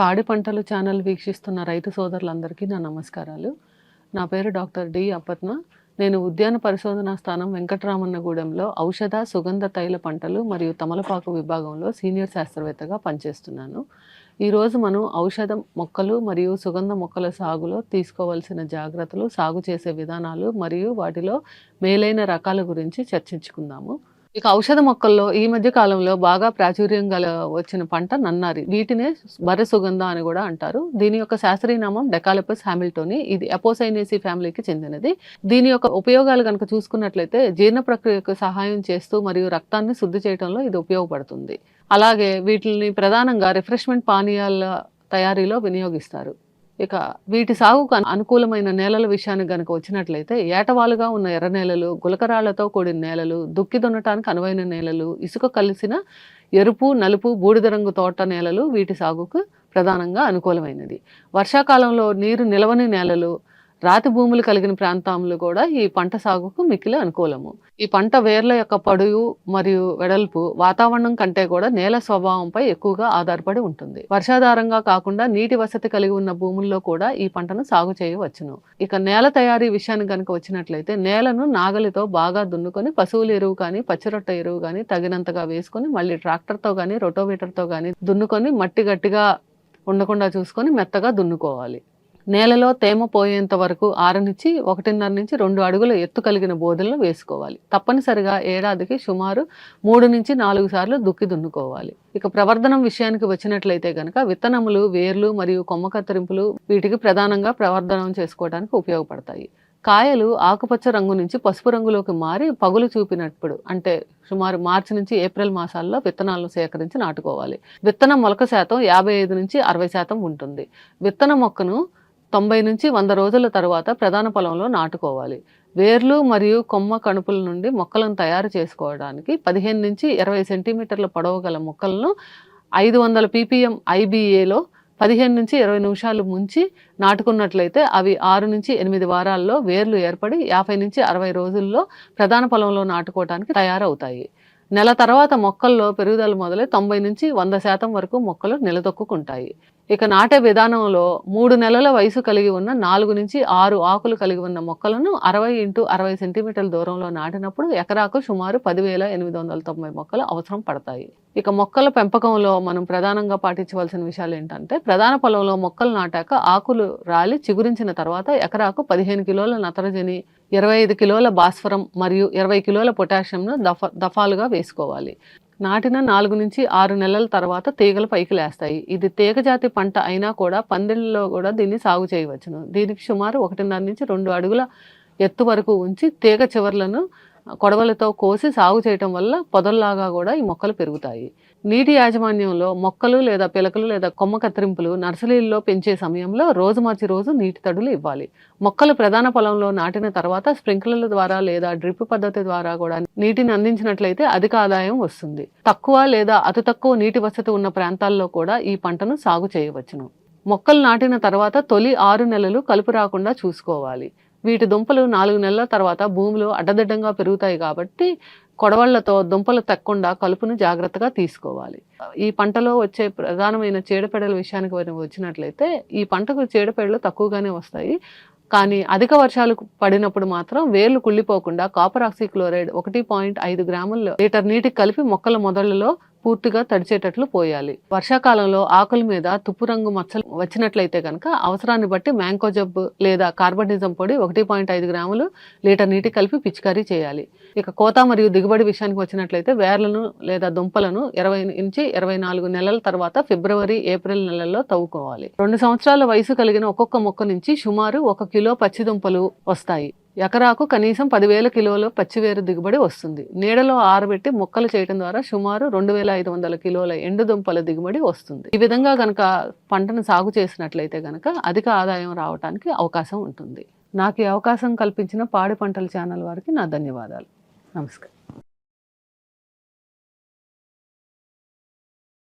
పాడి పంటలు ఛానల్ వీక్షిస్తున్న రైతు సోదరులందరికీ నా నమస్కారాలు. నా పేరు డాక్టర్ డి అపర్ణ. నేను ఉద్యాన పరిశోధనా స్థానం వెంకటరామన్నగూడెంలో ఔషధ సుగంధ తైల పంటలు మరియు తమలపాకు విభాగంలో సీనియర్ శాస్త్రవేత్తగా పనిచేస్తున్నాను. ఈరోజు మనం ఔషధ మొక్కలు మరియు సుగంధ మొక్కల సాగులో తీసుకోవాల్సిన జాగ్రత్తలు సాగు చేసే విధానాలు మరియు వాటిలో మేలైన రకాల గురించి చర్చించుకుందాము. ఇక ఔషధ మొక్కల్లో ఈ మధ్య కాలంలో బాగా ప్రాచుర్యం గల వచ్చిన పంట నన్నారి. వీటినే బర్రె సుగంధ అని కూడా అంటారు. దీని యొక్క శాస్త్రీయ నామం డెకాలపస్ హ్యామిల్టోని ఇది అపోసైనేసి ఫ్యామిలీకి చెందినది. దీని యొక్క ఉపయోగాలు కనుక చూసుకున్నట్లయితే జీర్ణ ప్రక్రియకు సహాయం చేస్తూ మరియు రక్తాన్ని శుద్ధి చేయడంలో ఇది ఉపయోగపడుతుంది. అలాగే వీటిని ప్రధానంగా రిఫ్రెష్మెంట్ పానీయాల తయారీలో వినియోగిస్తారు. ఇక వీటి సాగుకు అనుకూలమైన నేలల విషయానికి గనుక వచ్చినట్లయితే ఏటవాలుగా ఉన్న ఎర్ర నేలలు గులకరాళ్ళతో కూడిన నేలలు దుక్కి దున్నటానికి అనువైన నేలలు ఇసుక కలిసిన ఎరుపు నలుపు బూడిద రంగు తోట నేలలు వీటి సాగుకు ప్రధానంగా అనుకూలమైనది. వర్షాకాలంలో నీరు నిలవని నేలలు రాతి భూములు కలిగిన ప్రాంతంలో కూడా ఈ పంట సాగుకు మిక్కిలి అనుకూలము. ఈ పంట వేర్ల యొక్క పొడవు మరియు వెడల్పు వాతావరణం కంటే కూడా నేల స్వభావంపై ఎక్కువగా ఆధారపడి ఉంటుంది. వర్షాధారంగా కాకుండా నీటి వసతి కలిగి ఉన్న భూముల్లో కూడా ఈ పంటను సాగు చేయవచ్చును. ఇక నేల తయారీ విషయానికి కనుక వచ్చినట్లయితే నేలను నాగలితో బాగా దున్నుకొని పశువుల ఎరువు కానీ పచ్చిరొట్ట ఎరువు కానీ తగినంతగా వేసుకొని మళ్ళీ ట్రాక్టర్తో కానీ రొటోవేటర్తో కానీ దున్నుకొని మట్టి గట్టిగా ఉండకుండా చూసుకొని మెత్తగా దున్నుకోవాలి. నేలలో తేమ పోయేంత వరకు ఆరనిచ్చి ఒకటిన్నర నుంచి రెండు అడుగుల ఎత్తు కలిగిన బోధలను వేసుకోవాలి. తప్పనిసరిగా ఏడాదికి సుమారు మూడు నుంచి నాలుగు సార్లు దుక్కి దున్నుకోవాలి. ఇక ప్రవర్ధనం విషయానికి వచ్చినట్లయితే కనుక విత్తనములు వేర్లు మరియు కొమ్మ కత్తిరింపులు వీటికి ప్రధానంగా ప్రవర్ధనం చేసుకోవడానికి ఉపయోగపడతాయి. కాయలు ఆకుపచ్చ రంగు నుంచి పసుపు రంగులోకి మారి పగులు చూపినప్పుడు అంటే సుమారు మార్చి నుంచి ఏప్రిల్ మాసాల్లో విత్తనాలను సేకరించి నాటుకోవాలి. విత్తనం మొలక శాతం యాభై ఐదు నుంచి అరవై శాతం ఉంటుంది. విత్తన మొక్కను తొంభై నుంచి వంద రోజుల తర్వాత ప్రధాన పొలంలో నాటుకోవాలి. వేర్లు మరియు కొమ్మ కణుపుల నుండి మొక్కలను తయారు చేసుకోవడానికి పదిహేను నుంచి ఇరవై సెంటీమీటర్ల పొడవు గల మొక్కలను ఐదు వందల పీపీఎం ఐబీఏలో పదిహేను నుంచి ఇరవై నిమిషాలు ముంచి నాటుకున్నట్లయితే అవి ఆరు నుంచి ఎనిమిది వారాల్లో వేర్లు ఏర్పడి యాభై నుంచి అరవై రోజుల్లో ప్రధాన పొలంలో నాటుకోవడానికి తయారవుతాయి. నెల తర్వాత మొక్కల్లో పెరుగుదల మొదలై తొంభై నుంచి వంద శాతం వరకు మొక్కలు నిలదొక్కుంటాయి ఇక నాటే విధానంలో మూడు నెలల వయసు కలిగి ఉన్న నాలుగు నుంచి ఆరు ఆకులు కలిగి ఉన్న మొక్కలను అరవై ఇంటూ అరవై సెంటీమీటర్ల దూరంలో నాటినప్పుడు ఎకరాకు సుమారు పదివేల ఎనిమిది వందల తొంభై మొక్కలు అవసరం పడతాయి. ఇక మొక్కల పెంపకంలో మనం ప్రధానంగా పాటించవలసిన విషయాలు ఏంటంటే ప్రధాన పొలంలో మొక్కలు నాటాక ఆకులు రాలి చిగురించిన తర్వాత ఎకరాకు పదిహేను కిలోల నత్రజని ఇరవై ఐదు కిలోల భాస్వరం మరియు ఇరవై కిలోల పొటాషియంను దఫ దఫాలుగా వేసుకోవాలి. నాటిన నాలుగు నుంచి ఆరు నెలల తర్వాత తీగలు పైకి లేస్తాయి ఇది తీగ జాతి పంట అయినా కూడా పందిళ్ళలో కూడా దీన్ని సాగు చేయవచ్చును. దీనికి సుమారు ఒకటిన్నర నుంచి రెండు అడుగుల ఎత్తు వరకు ఉంచి తీగ చివర్లను కొడవలతో కోసి సాగు చేయటం వల్ల పొదల్లాగా కూడా ఈ మొక్కలు పెరుగుతాయి. నీటి యాజమాన్యంలో మొక్కలు లేదా పిలకలు లేదా కొమ్మ కత్తిరింపులు నర్సరీల్లో పెంచే సమయంలో రోజు మార్చి రోజు నీటి తడులు ఇవ్వాలి. మొక్కలు ప్రధాన పొలంలో నాటిన తర్వాత స్ప్రింక్లర్ల ద్వారా లేదా డ్రిప్ పద్ధతి ద్వారా కూడా నీటిని అందించినట్లయితే అధిక ఆదాయం వస్తుంది. తక్కువ లేదా అతి తక్కువ నీటి వసతి ఉన్న ప్రాంతాల్లో కూడా ఈ పంటను సాగు చేయవచ్చును. మొక్కలు నాటిన తర్వాత తొలి ఆరు నెలలు కలుపు రాకుండా చూసుకోవాలి. వీటి దుంపలు నాలుగు నెలల తర్వాత భూమిలో అడ్డదిడ్డంగా పెరుగుతాయి కాబట్టి కొడవళ్ళతో దుంపలు తక్కకుండా కలుపును జాగ్రత్తగా తీసుకోవాలి. ఈ పంటలో వచ్చే ప్రధానమైన చీడపీడల విషయానికి వచ్చినట్లయితే ఈ పంటకు చీడపీడలు తక్కువగానే వస్తాయి. కానీ అధిక వర్షాలు పడినప్పుడు మాత్రం వేర్లు కుళ్ళిపోకుండా కాపర్ ఆక్సిక్లోరైడ్ ఒకటి పాయింట్ ఐదు గ్రాముల లీటర్ నీటికి కలిపి మొక్కల మొదళ్ళలో పూర్తిగా తడిచేటట్లు పోయాలి. వర్షాకాలంలో ఆకుల మీద తుప్పు రంగు మచ్చలు వచ్చినట్లయితే కనుక అవసరాన్ని బట్టి మ్యాంకో జబ్బు లేదా కార్బనిజం పొడి ఒకటి పాయింట్ ఐదు గ్రాములు లీటర్ నీటికి కలిపి పిచికారీ చేయాలి. ఇక కోత మరియు దిగుబడి విషయానికి వచ్చినట్లయితే వేర్లను లేదా దుంపలను ఇరవై నుంచి ఇరవై నాలుగు నెలల తర్వాత ఫిబ్రవరి ఏప్రిల్ నెలల్లో తవ్వుకోవాలి. రెండు సంవత్సరాల వయసు కలిగిన ఒక్కొక్క మొక్క నుంచి సుమారు ఒక కిలో పచ్చి దుంపలు వస్తాయి. ఎకరాకు కనీసం పదివేల కిలోల పచ్చివేరు దిగుబడి వస్తుంది. నీడలో ఆరబెట్టి మొక్కలు చేయడం ద్వారా సుమారు రెండు వేల ఐదు వందల కిలోల ఎండుదుంపల దిగుబడి వస్తుంది. ఈ విధంగా గనక పంటను సాగు చేసినట్లయితే గనక అధిక ఆదాయం రావడానికి అవకాశం ఉంటుంది. నాకు ఈ అవకాశం కల్పించిన పాడి పంటల ఛానల్ వారికి నా ధన్యవాదాలు. నమస్కారం.